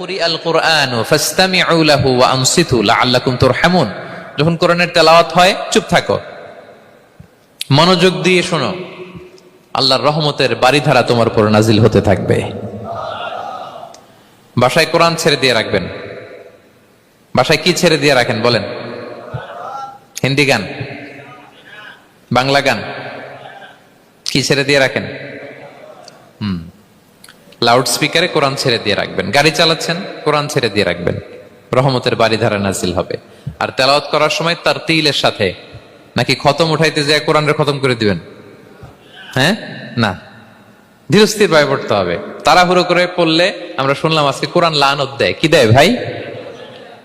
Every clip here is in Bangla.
কুরি আল কোরআন ফাস্তামিউ লাহু ওয়া লাআল্লাকুম তুরহামুন। যখন কোরআনের তেলাওয়াত হয়, চুপ থাকো। মনোযোগ দিয়ে শোনো। আল্লাহর রহমতের বাড়িধারা তোমার উপর নাজিল হতে থাকবে। বাসায় কোরআন ছেড়ে দিয়ে রাখবেন। বাসায় কি ছেড়ে দিয়ে রাখেন, বলেন? হিন্দি গান? বাংলা গান? কি ছেড়ে দিয়ে রাখেন? হুম। লাউড স্পিকারে কোরআন ছেড়ে দিয়ে রাখবেন। গাড়ি চালাচ্ছেন, কোরআন ছেড়ে দিয়ে রাখবেন। রহমতের বাড়ি ধারা নাজিল হবে। আর তেলাওয়াত করার সময় তার তিলের সাথে। নাকি খতম উঠাইতে যায় কোরআনের খতম করে দিবেন? হ্যাঁ? না। ধীরস্থির ভাবে পড়তে হবে। তাড়াহুড়ো করে পড়লে আমরা শুনলাম আজকে কোরআন লানত দেয়। কি দেয় ভাই?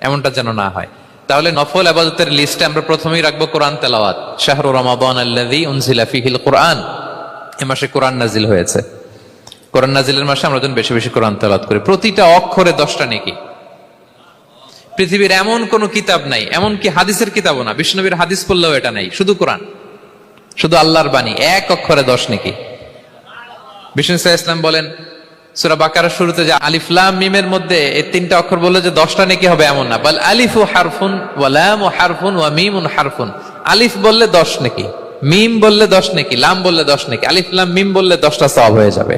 এমনটা যেন না হয়। তাহলে নফল আবাদতের লিস্টে আমরা প্রথমেই রাখব কোরআন তেলাওয়াত। শাহরু রমাদান আল্লাযী উনজিলা ফিহিল কোরআন। এ মাসে কোরআন নাজিল হয়েছে। কোরআন নাজিলের মাসে আমরা যেন বেশি বেশি কোরআন তেলাওয়াত করি, প্রতিটা অক্ষরে দশটা নেকি। পৃথিবীর এমন কোন কিতাব নাই এমন কি হাদিসের কিতাবও না। বিষ্ণবীর হাদিস পড়লেও এটা নাই, শুধু কোরআন। শুধু আল্লাহর বাণী, এক অক্ষরে দশ নেকি। বিষ্ণু ইসলাম বলেন, সুরা বাকার শুরুতে যে আলিফলাম মিমের মধ্যে এই তিনটা অক্ষর বললে যে দশটা নেকি হবে এমন না। বল আলিফু হারফুন ওয়ালাম ও হারফুন ওয়া মিমুন হারফুন। আলিফ বললে দশ নাকি, মিম বললে দশ নাকি, লাম বললে দশ নাকি আলিফলাম মিম বললে দশটা সব হয়ে যাবে।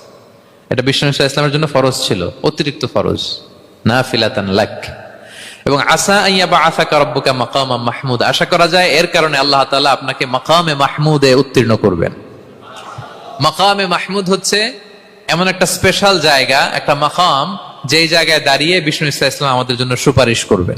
এটা বিষ্ণু ইসলামের জন্য ফরজ ছিল, অতিরিক্ত ফরজ। নাফিলাতান লাক। এবং আসা আইয়াবা আসাকা রব্বুকা মাকামা মাহমুদ। আশা করা যায় এর কারণে আল্লাহ তাআলা আপনাকে মাকামে মাহমুদে উত্তীর্ণ করবেন। মাকামে মাহমুদ হচ্ছে এমন একটা স্পেশাল জায়গা, একটা মাকাম, যেই জায়গায় দাঁড়িয়ে বিষ্ণু ইসলাম আমাদের জন্য সুপারিশ করবেন।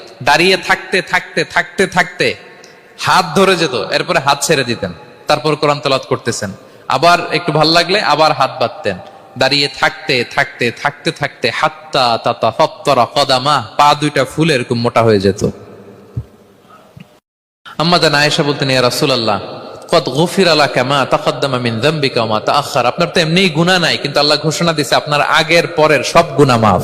দাঁড়িয়ে থাকতে থাকতে থাকতে থাকতে হাত ধরে যেত, এরপরে হাত ছেড়ে দিতেন। তারপর কোরআন তেলাওয়াত করতেছেন। আবার একটু ভালো লাগলে আবার হাত বাঁধতেন। দাঁড়িয়ে থাকতে থাকতে থাকতে থাকতে হাত্তা তাতা ফত্তরা কদামা পা দুইটা ফুল এরকম মোটা হয়ে যেত। আম্মাদান আয়েশা বলতেন, ইয়া রাসূলুল্লাহ কত গফির আলা কামা তাকাদ্দামা মিন যামবিকা ওয়া তাআখার। আপনার তো এমনিই গুনাহ নাই, কিন্তু আল্লাহ ঘোষণা দিয়েছে আপনার আগের পরের সব গুনাহ মাফ।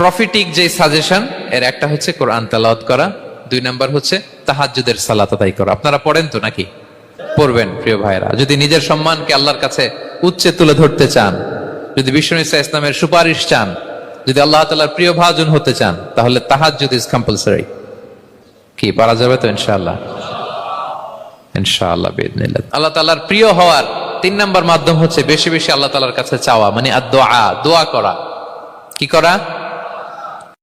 প্রফিটিক যে সাজেশন এর একটা হচ্ছে কোরআন তালাওয়াত করা, দুই নাম্বার হচ্ছে তাহাজ্জুদের সালাত আদায় করা। আপনারা পড়েন তো নাকি? পড়বেন, প্রিয় ভাইরা যদি নিজের সম্মানকে আল্লাহর কাছে উচ্চে তুলে ধরতে চান, যদি ইসা ইসলামের সুপারিশ চান, যদি আল্লাহ তালার প্রিয় ভাজন হতে চান, তাহলে তাহাজ্জুদ ইজ কম্পালসারি কি, পারা যাবে তো ইনশাআল্লাহ? ইনশাআল্লাহ বিদিনিল্লাহ আল্লাহ তাআলার প্রিয় হওয়ার তিন নাম্বার মাধ্যম হচ্ছে বেশি বেশি আল্লাহ তাআলার কাছে চাওয়া মানে দোয়া দোয়া করা। কি করা?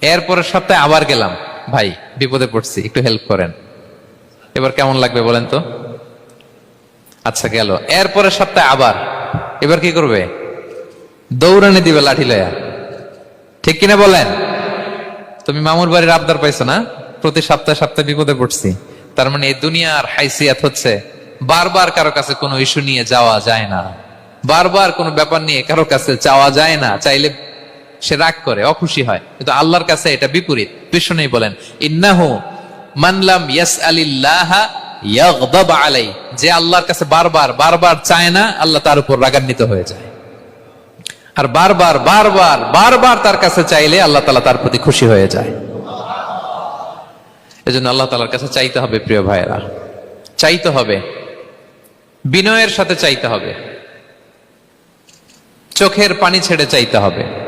এর পরের সপ্তাহে আবার গেলাম। ভাই, বিপদে পড়ছি, একটু হেল্প করেন। এবার কেমন লাগবে বলেন তো? আচ্ছা গেল। এরপরের সপ্তাহে আবার। এবার কি করবে? দৌড়ানি দিবে লাঠি লয়া। ঠিক কিনা বলেন? তুমি মামুর বাড়ির আবদার পাইছো না? প্রতি সপ্তাহে সপ্তাহে বিপদে পড়ছি। তার মানে এই দুনিয়ার হাইসিয়াত হচ্ছে, বারবার কারও কাছে কোনো ইস্যু নিয়ে যাওয়া যায় না। বারবার কোনো ব্যাপার নিয়ে কারও কাছে চাওয়া যায় না। চাইলে সে রাগ করে, অখুশি হয়। কিন্তু আল্লাহর কাছে এটা বিপরীত। বিষ্ণু বলেন, ইন্নাহু মানলাম ইয়াস আলিল্লাহ ইয়াগদাব আলাই যে আল্লাহর কাছে বারবার বারবার চায় না, আল্লাহ তার উপর রাগান্বিত হয়ে যায়। আর বারবার বারবার বারবার তার কাছে চাইলে আল্লাহ তালা তার প্রতি খুশি হয়ে যায়। এজন্য আল্লাহ তালার কাছে চাইতে হবে, প্রিয় ভাইয়েরা। চাইতে হবে। বিনয়ের সাথে চাইতে হবে। চোখের পানি ছেড়ে চাইতে হবে।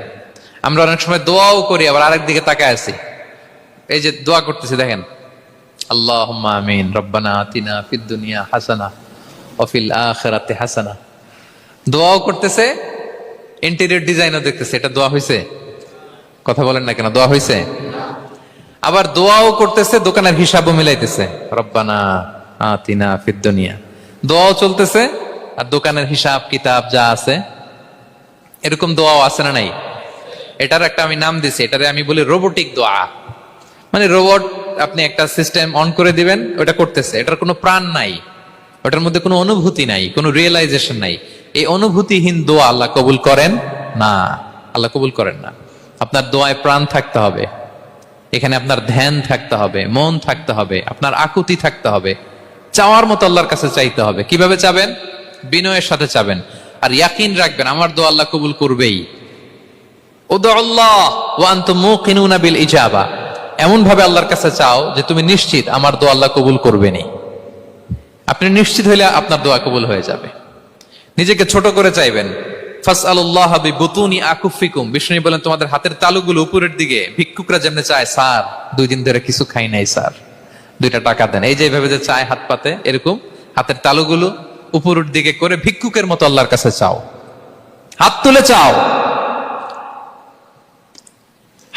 আমরা অনেক সময় দোয়াও করি, আবার আরেক দিকে তাকায় আছি। এই যে দোয়া করতেছি, দেখেন। আল্লাহ আমিন, রব্বানা আতিনা ফিদ দুনিয়া হাসানা অফিল আখেরাতে হাসানা। দোয়াও করতেছে, ইন্টেরিয়র ডিজাইনও দেখতেছে, এটা দোয়া হয়েছে কথা বলেন না কেন, দোয়া হয়েছে আবার দোয়াও করতেছে, দোকানের হিসাবও মিলাইতেছে, রব্বানা আতিনা ফিদ দুনিয়া। দোয়াও চলতেছে, আর দোকানের হিসাব, কিতাব যা আছে, এরকম দোয়াও আছে না নাই? এটার একটা আমি নাম দিছি, এটারে আমি বলি রোবোটিক দোয়া। মানে রোবট আপনি একটা সিস্টেম অন করে দিবেন ওটা করতেছে। এটার কোনো প্রাণ নাই, ওটার মধ্যে কোনো অনুভূতি নাই, কোনো রিয়েলাইজেশন নাই। এই অনুভূতিহীন দোয়া আল্লাহ কবুল করেন? না, আল্লাহ কবুল করেন না। আপনার দোয়ায় প্রাণ থাকতে হবে, এখানে আপনার ধ্যান থাকতে হবে, মন থাকতে হবে, আপনার আকুতি থাকতে হবে, চাওয়ার মতো আল্লাহর কাছে চাইতে হবে। কীভাবে চাবেন? বিনয়ের সাথে চাবেন। আর ইয়াকিন রাখবেন, আমার দোয়া আল্লাহ কবুল করবেই। এমন ভাবে আল্লাহর কাছে চাও যে তুমি নিশ্চিত আমার দোয়া আল্লাহ কবুল করবেনি আপনি নিশ্চিত হইলে আপনার দোয়া কবুল হয়ে যাবে। নিজেকে ছোট করে চাইবেন। বলেন, তোমাদের হাতের তালুগুলো উপরের দিকে, ভিক্ষুকরা যেমনি চায়, স্যার, দুই দিন ধরে কিছু খাই নাই, স্যার। দুইটা টাকা দেন। এই যে চায় হাত পাতে, এরকম হাতের তালুগুলো উপরের দিকে করে ভিক্ষুকের মতো আল্লাহর কাছে চাও। হাত তুলে চাও।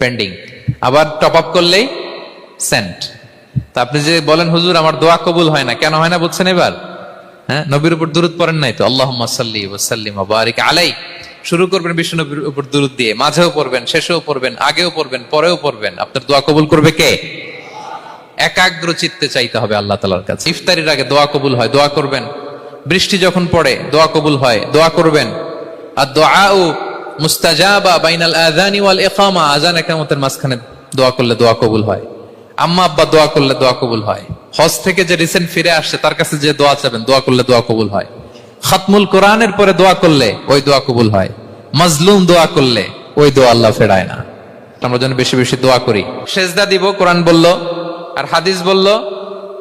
পেন্ডিং আবার টপ আপ করলেই সেন্ট তা আপনি যে বলেন, হুজুর, আমার দোয়া কবুল হয় না। কেন হয় না বলছেন এবার? হ্যাঁ নবীর উপর দুরুদ পড়েন নাই তো? আল্লাহ সাল্লি ওসাল্লিম বারিক আলাই শুরু করবেন বিশ্ব নবীর উপর দুরুদ দিয়ে, মাঝেও পড়বেন, শেষেও পড়বেন, আগেও পড়বেন, পরেও পড়বেন। আপনার দোয়া কবুল করবে কে? একাগ্র চিত্তে চাইতে হবে আল্লাহ তালার কাছে। ইফতারির আগে দোয়া কবুল হয়, দোয়া করবেন। বৃষ্টি যখন পড়ে, দোয়া কবুল হয়, দোয়া করবেন। আর দোয়া মুস্তাজাবা বাইনাল আযানি ওয়াল ইকামা। আযান একামতের মাঝখানে দোয়া করলে দোয়া কবুল হয়। আম্মা আব্বা দোয়া করলে দোয়া কবুল হয়। হজ থেকে যে রিসেন্ট ফিরে আসছে, তার কাছে যে দোয়া চাবেন, দোয়া করলে দোয়া কবুল হয়। খাতমুল কোরআনের পরে দোয়া করলে ওই দোয়া কবুল হয়। মাজলুম দোয়া করলে ওই দোয়া আল্লাহ ফেরায় না। আমরা যেন বেশি বেশি দোয়া করি। সেজদা দিব, কোরআন বলল, আর হাদিস বলল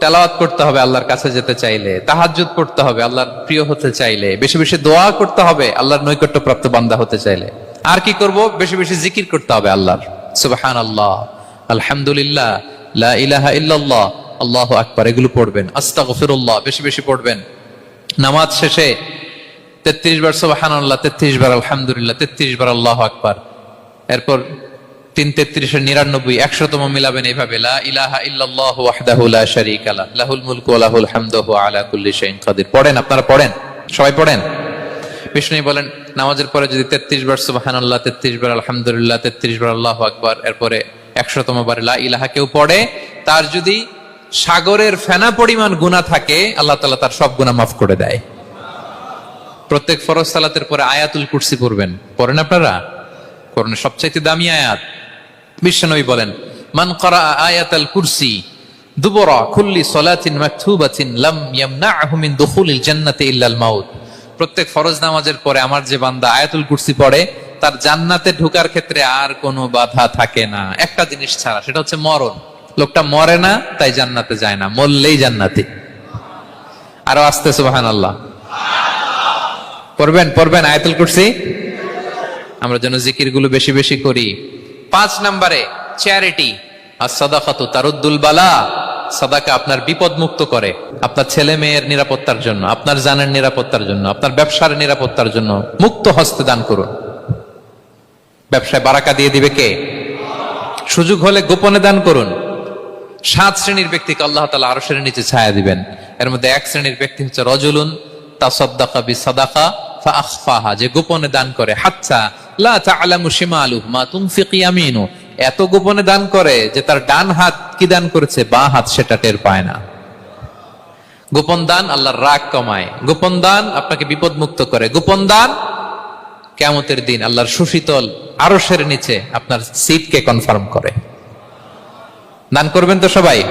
তেলাওয়াত করতে হবে আল্লাহর কাছে যেতে চাইলে, তাহাজ্জুদ করতে হবে আল্লাহর প্রিয় হতে চাইলে, বেশি বেশি দোয়া করতে হবে আল্লাহর নৈকট্য প্রাপ্ত বান্দা হতে চাইলে। আর কি করব? বেশি বেশি জিকির করতে হবে আল্লাহর। সুবহান আল্লাহ আলহামদুলিল্লাহ, লা ইলাহা ইল্লাল্লাহ, আল্লাহু আকবার, এগুলো পড়বেন। আস্তা আস্তাগফিরুল্লাহ, বেশি বেশি পড়বেন। নামাজ শেষে তেত্রিশ বার সুবাহান আল্লাহ তেত্রিশ বার আলহামদুলিল্লাহ, তেত্রিশ বার আল্লাহ আকবার। এরপর তিন তেত্রিশের নিরানব্বই, একশোতম মিলাবেন এইভাবে পড়েন, আপনারা পড়েন, সবাই পড়েন। বিষ্ণু বলেন, নামাজের পরে যদি তেত্রিশ বার সুবহানাল্লাহ, তেত্রিশ বার আলহামদুলিল্লাহ, তেত্রিশ বার আল্লাহু আকবার, এরপরে একশোতম বার লা ইলাহা কেউ পড়ে, তার যদি সাগরের ফেনা পরিমাণ গুনাহ থাকে, আল্লাহ তাআলা তার সব গুনাহ মাফ করে দেয়। প্রত্যেক ফরজ সালাতের পরে আয়াতুল কুরসি পড়বেন। পড়েন আপনারা? কোরআনের সবচাইতে দামি আয়াত। বিশ্বনবী বলেন, মান করা আয়াতাল কুরসি, দুবরা কুল্লি সলাতিন মাকতুবাতিন লাম ইয়ামনাহু মিন দুখুলিল জান্নাতি ইল্লাল মাউত। প্রত্যেক ফরজ নামাজের পরে আমার যে বান্দা আয়াতুল কুরসি পড়ে, তার জান্নাতে ঢোকার ক্ষেত্রে আর কোনো বাধা থাকে না। একটা জিনিস ছাড়া, সেটা হচ্ছে মরণ। লোকটা মরে না, তাই জান্নাতে যায় না, মরলেই জান্নাতি। আরও আসতে সুবহানাল্লাহ। পড়বেন পড়বেন আয়াতুল কুরসি? আমরা যেন জিকিরগুলো বেশি বেশি করি। পাঁচ নম্বরে চ্যারিটি আর সাদাকাতু তারুদ্দুল বালা, সাদাকা আপনার বিপদ মুক্ত করে। আপনার ছেলে মেয়ের নিরাপত্তার জন্য, আপনার জানের নিরাপত্তার জন্য, আপনার ব্যবসার নিরাপত্তার জন্য মুক্ত হস্তে দান করুন। ব্যবসায় বারাকা দিয়ে দিবে কে? সুযোগ হলে গোপনে দান করুন। সাত শ্রেণির ব্যক্তিকে আল্লাহ তালা আরও শ্রেণির নিচে ছায়া দিবেন। এর মধ্যে এক শ্রেণির ব্যক্তি হচ্ছে রজুলুন তাসাদ্দাকা বি সাদাকা ফাআখফাহা, যে গোপনে দান করে। হাচ্ছা এত গোপনে দান করে যে তার ডান হাত কি দান করেছে? বাঁ হাত সেটা টের পায় না। গোপন দান আল্লাহর রাগ কমায়। গোপন দান আপনাকে বিপদ মুক্ত করে। গোপন দান কেমতের দিন আল্লাহর সুশীতল আরশের নিচে আপনার সিটকে কনফার্ম করে। দান করবেন তো সবাই?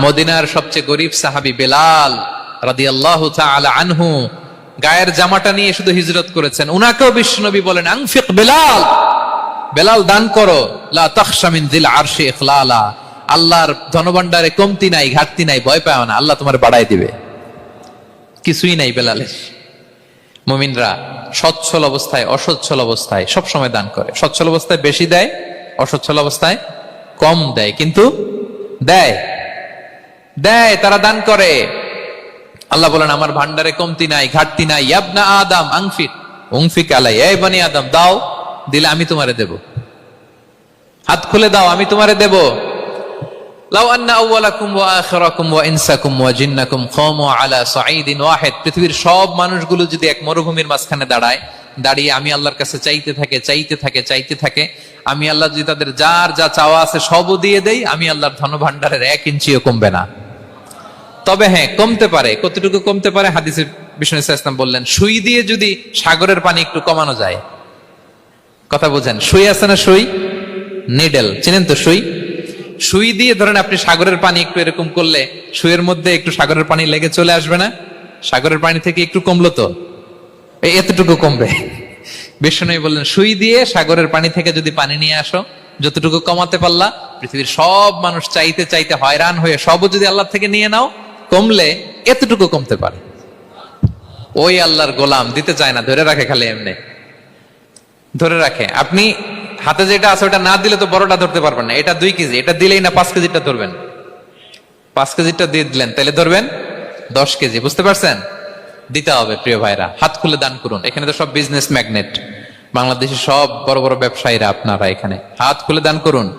মদিনার সবচেয়ে গরিব সাহাবি বেলাল রাদিয়াল্লাহু তাআলা আনহু গায়ের জামাটা নিয়ে শুধু হিজরত করেছেন। উনাকেও বিশ্বনবী বলেন, আংফিক বেলাল বেলাল দান করো। আল্লাহর ধনভাণ্ডারে কমতি নাই, ঘাটতি নাই, ভয় পাও না, আল্লাহ তোমার বাড়াই দিবে। কিছুই নাই বেলালের। মুমিনরা সচ্ছল অবস্থায়, অসচ্ছল অবস্থায় সব সময় দান করে। সচ্ছল অবস্থায় বেশি দেয়, অসচ্ছল অবস্থায় কম দেয়, কিন্তু দেয়। দেয়, তারা দান করে। আল্লাহ বলেন, আমার ভান্ডারে কমতি নাই, ঘাটতি নাই। ইয়াবনা আদম আংফিক উংফিক আলাই, এই বানি আদম, দাও, দিলে আমি তোমারে দেব। হাত খুলে দাও, আমি তোমারে দেব। লাউ আন্না আউওয়ালাকুম ওয়া আখিরাকুম ওয়া ইনসাকুম ওয়া জিন্নাকুম কামু আলা সাঈদিন ওয়াহিদ। পৃথিবীর সব মানুষগুলো যদি এক মরুভূমির মাঝখানে দাঁড়ায়, দাঁড়িয়ে আমি আল্লাহর কাছে চাইতে থাকে চাইতে থাকে চাইতে থাকে, আমি আল্লাহ যদি তাদের যার যা চাওয়া আছে সবও দিয়ে দেই, আমি আল্লাহর ধনভাণ্ডারের এক ইঞ্চিও কমবে না। তবে হ্যাঁ কমতে পারে, কতটুকু কমতে পারে হাদিসের বিষ্ণু ইসলাম বললেন, সুই দিয়ে যদি সাগরের পানি একটু কমানো যায়, কথা বোঝেন, সুই আছে না সুই? নিডেল, চিনেন তো সুই? সুই দিয়ে ধরেন আপনি সাগরের পানি একটু এরকম করলে, সুইয়ের মধ্যে একটু সাগরের পানি লেগে চলে আসবে না? সাগরের পানি থেকে একটু কমলো তো? এতটুকু কমবে। বিষ্ণু বললেন, সুই দিয়ে সাগরের পানি থেকে যদি পানি নিয়ে আসো, যতটুকু কমাতে পারলা, পৃথিবীর সব মানুষ চাইতে চাইতে হয়রান হয়ে সবও যদি আল্লাহ থেকে নিয়ে নাও কমলে এতটুকু কমতে পারে। ওই আল্লাহর গোলাম দিতে চায় না, ধরে রাখে খালি এমনি। ধরে রাখে। আপনি হাতে যেটা আছে ওটা না দিলে তো বড়টা ধরতে পারবেন না। এটা দুই কেজি, এটা দিলেই না পাঁচ কেজিটা ধরবেন। পাঁচ কেজিটা দিয়ে দিলেন, তাহলে ধরবেন দশ কেজি, বুঝতে পারছেন? দিতে হবে প্রিয় ভাইরা, হাত খুলে দান করুন। এখানে তো সব বিজনেস ম্যাগনেট বাংলাদেশের সব বড় বড় ব্যবসায়ীরা আপনারা এখানে। হাত খুলে দান করুন।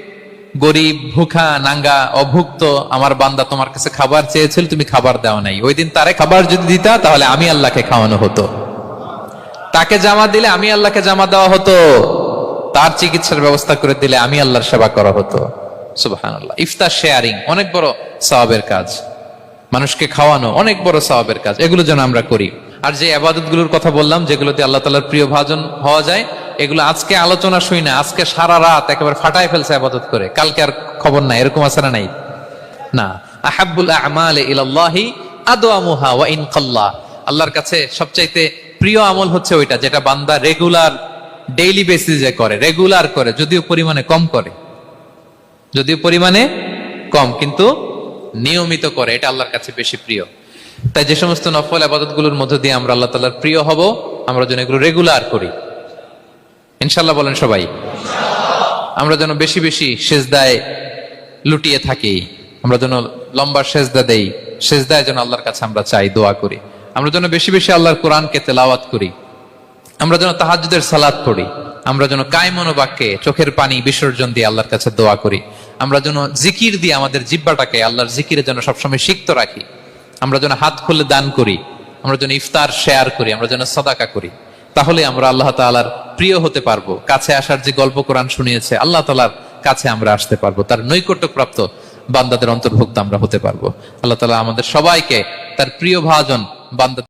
গরিব, ভুখা, নাঙ্গা, অভুক্ত, আমার বান্দা তোমার কাছে খাবার চেয়েছিল, তুমি খাবার দাও নাই। ওই দিন তারে খাবার যদি দিতা, তাহলে আমি আল্লাহকে খাওয়ানো হতো। তাকে জামা দিলে আমি আল্লাহকে জামা দেওয়া হতো। তার চিকিৎসার ব্যবস্থা করে দিলে আমি আল্লাহর সেবা করা হতো। ইফতার শেয়ারিং, অনেক বড় সওয়াবের কাজ। মানুষকে খাওয়ানো, অনেক বড় সওয়াবের কাজ। এগুলো যেন আমরা করি। আর যে আবাদত কথা বললাম, যেগুলোতে আল্লাহ তালার প্রিয় ভাজন হওয়া যায় এগুলো আজকে আলোচনা শুই না, আজকে সারা রাত একেবারে ফাটায় ফেলছে আবাদত করে। কালকে আর খবর নাই, এরকম আছে না নাই? না। আহাবুল আমাল ইলাল্লাহি আদওয়ামুহা ওয়া ইন কাল্লা আল্লাহর কাছে সবচাইতে প্রিয় আমল হচ্ছে ওইটা, যেটা বান্দা রেগুলার, ডেইলি বেসিসে করে, রেগুলার করে, যদিও পরিমাণে কম করে। যদিও পরিমাণে কম, কিন্তু নিয়মিত করে, এটা আল্লাহর কাছে বেশি প্রিয়। তাই যে সমস্ত নফল আবাদতগুলোর মধ্য দিয়ে আমরা আল্লাহ তালার প্রিয় হব, আমরা যেন এগুলো রেগুলার করি। ইনশাল্লাহ বলেন সবাই। আমরা যেন বেশি বেশি সেজদায় লুটিয়ে থাকি, আমরা যেন লম্বা সেজদা দেই, সেজদায় যেন আল্লাহর কাছে আমরা চাই, দোয়া করি। আমরা যেন বেশি বেশি আল্লাহর কোরআনকে তেলাওয়াত করি। আমরা যেন তাহাজুদের সালাদ পড়ি। আমরা যেন কায়মনোবাক্যে চোখের পানি বিসর্জন দিয়ে আল্লাহর কাছে দোয়া করি। আমরা যেন জিকির দিয়ে আমাদের জিব্বাটাকে আল্লাহর জিকিরে যেন সবসময় সিক্ত রাখি। আমরা যেন হাত খুলে দান করি। আমরা যেন ইফতার শেয়ার করি। আমরা যেন সদাকা করি। তাহলে আমরা আল্লাহ তালার প্রিয় হতে পারব। কাছে আসার যে গল্প কোরআন শুনিয়েছে, আল্লাহ তালার কাছে আমরা আসতে পারব। তার নৈকট্য প্রাপ্ত বান্দাদের অন্তর্ভুক্ত আমরা হতে পারব। আল্লাহ তালা আমাদের সবাইকে তার প্রিয় ভাজন বান্দা